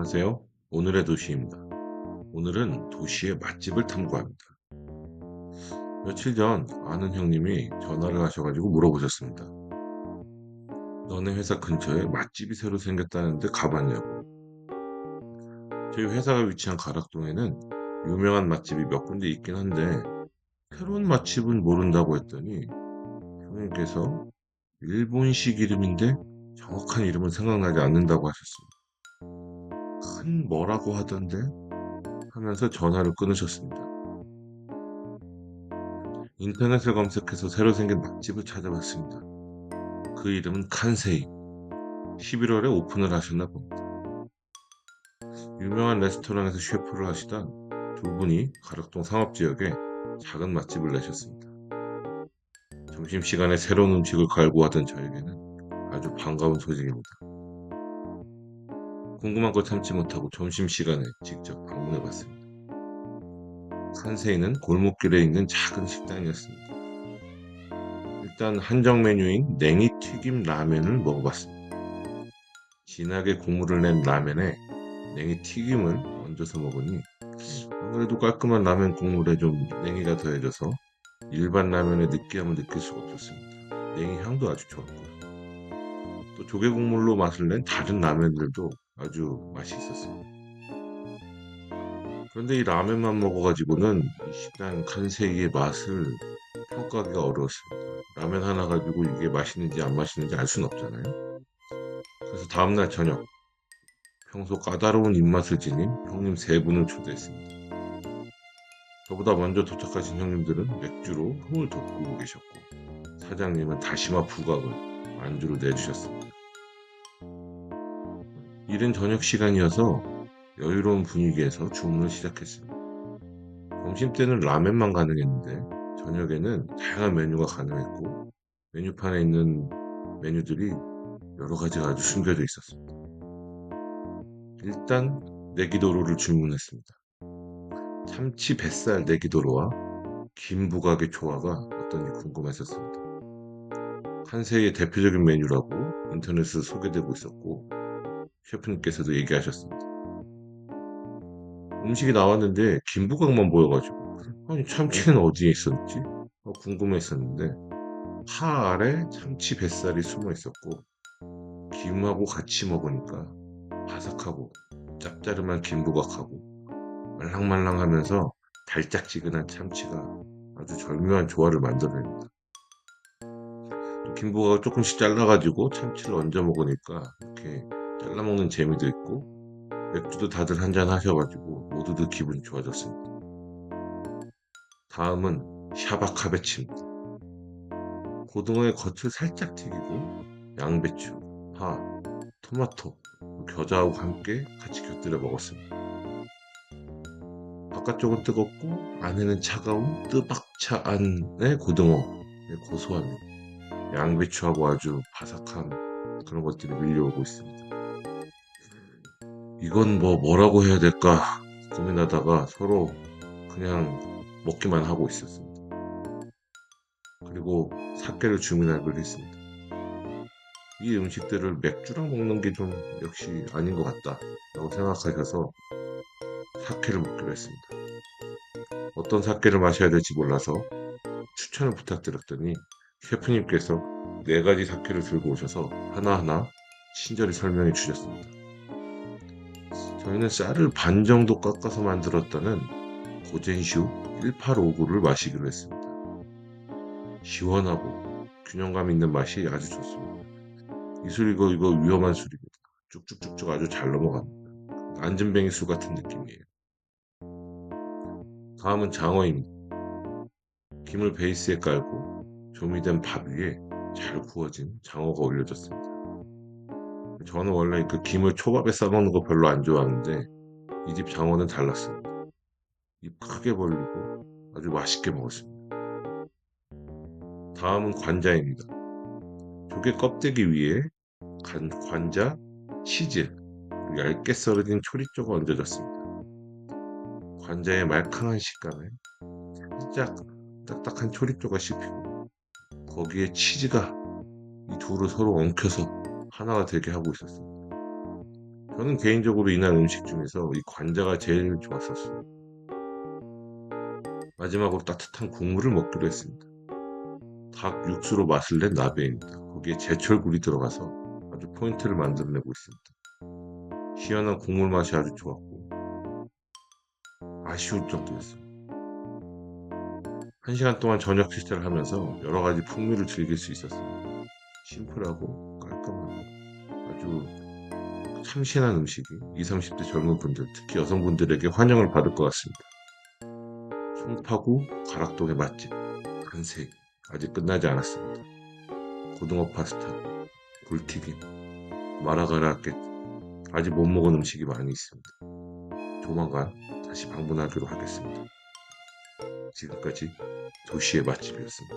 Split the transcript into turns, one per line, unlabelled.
안녕하세요. 오늘의 도시입니다. 오늘은 도시의 맛집을 탐구합니다. 며칠 전 아는 형님이 전화를 하셔가지고 물어보셨습니다. 너네 회사 근처에 맛집이 새로 생겼다는데 가봤냐고. 저희 회사가 위치한 가락동에는 유명한 맛집이 몇 군데 있긴 한데 새로운 맛집은 모른다고 했더니 형님께서 일본식 이름인데 정확한 이름은 생각나지 않는다고 하셨습니다. 큰 뭐라고 하던데 하면서 전화를 끊으셨습니다. 인터넷을 검색해서 새로 생긴 맛집을 찾아봤습니다. 그 이름은 칸세이. 11월에 오픈을 하셨나 봅니다. 유명한 레스토랑에서 셰프를 하시던 두 분이 가락동 상업지역에 작은 맛집을 내셨습니다. 점심시간에 새로운 음식을 갈구하던 저에게는 아주 반가운 소식입니다. 궁금한 걸 참지 못하고 점심시간에 직접 방문해 봤습니다. 산세이는 골목길에 있는 작은 식당이었습니다. 일단 한정 메뉴인 냉이 튀김 라면을 먹어봤습니다. 진하게 국물을 낸 라면에 냉이 튀김을 얹어서 먹으니 아무래도 깔끔한 라면 국물에 좀 냉이가 더해져서 일반 라면의 느끼함을 느낄 수가 없었습니다. 냉이 향도 아주 좋았고요. 또 조개 국물로 맛을 낸 다른 라면들도 아주 맛이 있었습니다. 그런데 이 라면만 먹어가지고는 이 식당 칸세이의 맛을 평가하기가 어려웠습니다. 라면 하나 가지고 이게 맛있는지 안 맛있는지 알 수는 없잖아요. 그래서 다음날 저녁 평소 까다로운 입맛을 지닌 형님 세 분을 초대했습니다. 저보다 먼저 도착하신 형님들은 맥주로 흥을 돋구고 계셨고 사장님은 다시마 부각을 안주로 내주셨습니다. 이른 저녁 시간이어서 여유로운 분위기에서 주문을 시작했습니다. 점심때는 라면만 가능했는데 저녁에는 다양한 메뉴가 가능했고 메뉴판에 있는 메뉴들이 여러 가지가 아주 숨겨져 있었습니다. 일단 내기도로를 주문했습니다. 참치 뱃살 내기도로와 김부각의 조화가 어떤지 궁금했었습니다. 한세의 대표적인 메뉴라고 인터넷에 소개되고 있었고 셰프님께서도 얘기하셨습니다. 음식이 나왔는데 김부각만 보여가지고 아니 참치는 어디에 있었지? 어, 궁금했었는데 파 아래 참치 뱃살이 숨어 있었고 김하고 같이 먹으니까 바삭하고 짭짜름한 김부각하고 말랑말랑하면서 달짝지근한 참치가 아주 절묘한 조화를 만들어냅니다. 김부각을 조금씩 잘라가지고 참치를 얹어 먹으니까 이렇게 잘라 먹는 재미도 있고 맥주도 다들 한 잔 하셔가지고 모두들 기분이 좋아졌습니다. 다음은 샤바카베치입니다. 고등어의 겉을 살짝 튀기고 양배추, 파, 토마토, 겨자하고 함께 같이 곁들여 먹었습니다. 바깥쪽은 뜨겁고 안에는 차가운 뜨박차안의 고등어의 고소함이 양배추하고 아주 바삭한 그런 것들이 밀려오고 있습니다. 이건 뭐 뭐라고 해야 될까 고민하다가 서로 그냥 먹기만 하고 있었습니다. 그리고 사케를 주문하기로 했습니다. 이 음식들을 맥주랑 먹는 게 좀 역시 아닌 것 같다 라고 생각하셔서 사케를 먹기로 했습니다. 어떤 사케를 마셔야 될지 몰라서 추천을 부탁드렸더니 셰프님께서 네 가지 사케를 들고 오셔서 하나하나 친절히 설명해 주셨습니다. 저희는 쌀을 반 정도 깎아서 만들었다는 고젠슈 1859를 마시기로 했습니다. 시원하고 균형감 있는 맛이 아주 좋습니다. 이 술 이거 이거 위험한 술입니다. 쭉쭉쭉쭉 아주 잘 넘어갑니다. 안전뱅이 술 같은 느낌이에요. 다음은 장어입니다. 김을 베이스에 깔고 조미된 밥 위에 잘 구워진 장어가 올려졌습니다. 저는 원래 그 김을 초밥에 싸먹는 거 별로 안 좋아하는데 이 집 장어는 달랐습니다. 입 크게 벌리고 아주 맛있게 먹었습니다. 다음은 관자입니다. 조개 껍데기 위에 간, 관자, 치즈, 얇게 썰어진 초리조가 얹어졌습니다. 관자의 말캉한 식감에 살짝 딱딱한 초리조가 씹히고 거기에 치즈가 이 둘을 서로 엉켜서 하나가 되게 하고 있었습니다. 저는 개인적으로 이날 음식 중에서 이 관자가 제일 좋았었어요. 마지막으로 따뜻한 국물을 먹기로 했습니다. 닭 육수로 맛을 낸 나베입니다. 거기에 제철굴이 들어가서 아주 포인트를 만들어내고 있습니다. 희한한 국물 맛이 아주 좋았고 아쉬울 정도였어요. 한 시간 동안 저녁 식사를 하면서 여러 가지 풍미를 즐길 수 있었습니다. 심플하고 아주 참신한 음식이 20, 30대 젊은 분들, 특히 여성분들에게 환영을 받을 것 같습니다. 송파구 가락동의 맛집 한색 아직 끝나지 않았습니다. 고등어 파스타, 굴튀김, 마라가라켓 아직 못 먹은 음식이 많이 있습니다. 조만간 다시 방문하기로 하겠습니다. 지금까지 도시의 맛집이었습니다.